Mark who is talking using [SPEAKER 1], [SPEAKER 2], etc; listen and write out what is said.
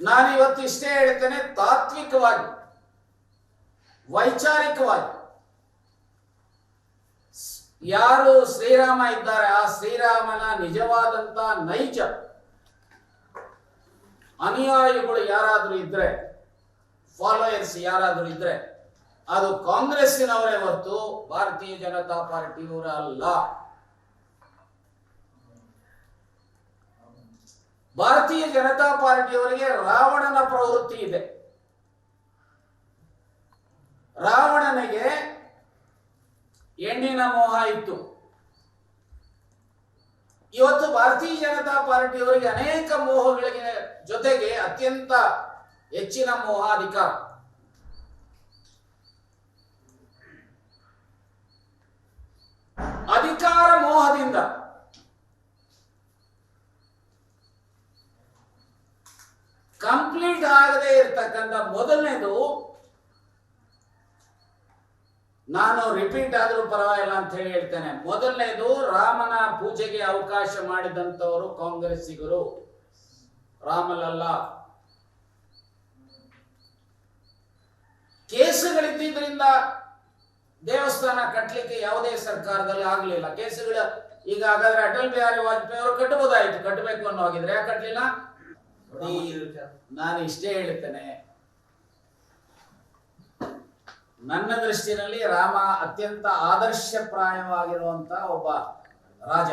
[SPEAKER 1] ನಾನಿವತ್ತು ಇಷ್ಟೇ ಹೇಳ್ತೇನೆ ತಾತ್ವಿಕವಾಗಿ, ವೈಚಾರಿಕವಾಗಿ. ಯಾರು ಶ್ರೀರಾಮ ಇದ್ದಾರೆ, ಆ ಶ್ರೀರಾಮನ ನಿಜವಾದಂತ ನೈಜ ಅನುಯಾಯಿಗಳು ಯಾರಾದರೂ ಇದ್ರೆ ಫಾಲೋಯರ್ಸ್ ಯಾರಾದರೂ ಇದ್ರೆ, ಅದು ಕಾಂಗ್ರೆಸ್ಸಿನವರೇ ಹೊರತು ಭಾರತೀಯ ಜನತಾ ಪಾರ್ಟಿಯವರ ಅಲ್ಲ ಭಾರತೀಯ ಜನತಾ ಪಾರ್ಟಿಯವರಿಗೆ ರಾವಣನ ಪ್ರವೃತ್ತಿ ಇದೆ. ರಾವಣನಿಗೆ ಹೆಣ್ಣಿನ ಮೋಹ ಇತ್ತು. ಇವತ್ತು ಭಾರತೀಯ ಜನತಾ ಪಾರ್ಟಿಯವರಿಗೆ ಅನೇಕ ಮೋಹಗಳಿಗೆ ಜೊತೆಗೆ ಅತ್ಯಂತ ಹೆಚ್ಚಿನ ಮೋಹ ಅಧಿಕಾರ ಅಧಿಕಾರ ಮೋಹದಿಂದ ಕಂಪ್ಲೀಟ್ ಆಗದೆ ಇರತಕ್ಕಂಥ ಮೊದಲನೇದು, ನಾನು ರಿಪೀಟ್ ಆದರೂ ಪರವಾಗಿಲ್ಲ ಅಂತ ಹೇಳಿ ಹೇಳ್ತೇನೆ. ಮೊದಲನೇದು, ರಾಮನ ಪೂಜೆಗೆ ಅವಕಾಶ ಮಾಡಿದಂಥವರು ಕಾಂಗ್ರೆಸ್ಸಿಗರು. ರಾಮಲಲ್ಲ ಕೇಸುಗಳಿದ್ದರಿಂದ ದೇವಸ್ಥಾನ ಕಟ್ಟಲಿಕ್ಕೆ ಯಾವುದೇ ಸರ್ಕಾರದಲ್ಲಿ ಆಗಲಿಲ್ಲ. ಕೇಸುಗಳು ಈಗ ಹಾಗಾದ್ರೆ ಅಟಲ್ ಬಿಹಾರಿ ವಾಜಪೇಯಿ ಅವರು ಕಟ್ಟಬಹುದಾಯ್ತು. ಕಟ್ಟಬೇಕು ಅನ್ನೋ ಹಾಗಿದ್ರೆ ಯಾಕೆ ಕಟ್ಟಲಿಲ್ಲ ನಾನು ಇಷ್ಟೇ ಹೇಳ್ತೇನೆ. ನನ್ನ ದೃಷ್ಟಿನಲ್ಲಿ ರಾಮ ಅತ್ಯಂತ ಆದರ್ಶಪ್ರಾಯವಾಗಿರುವಂತ ಒಬ್ಬ ರಾಜ.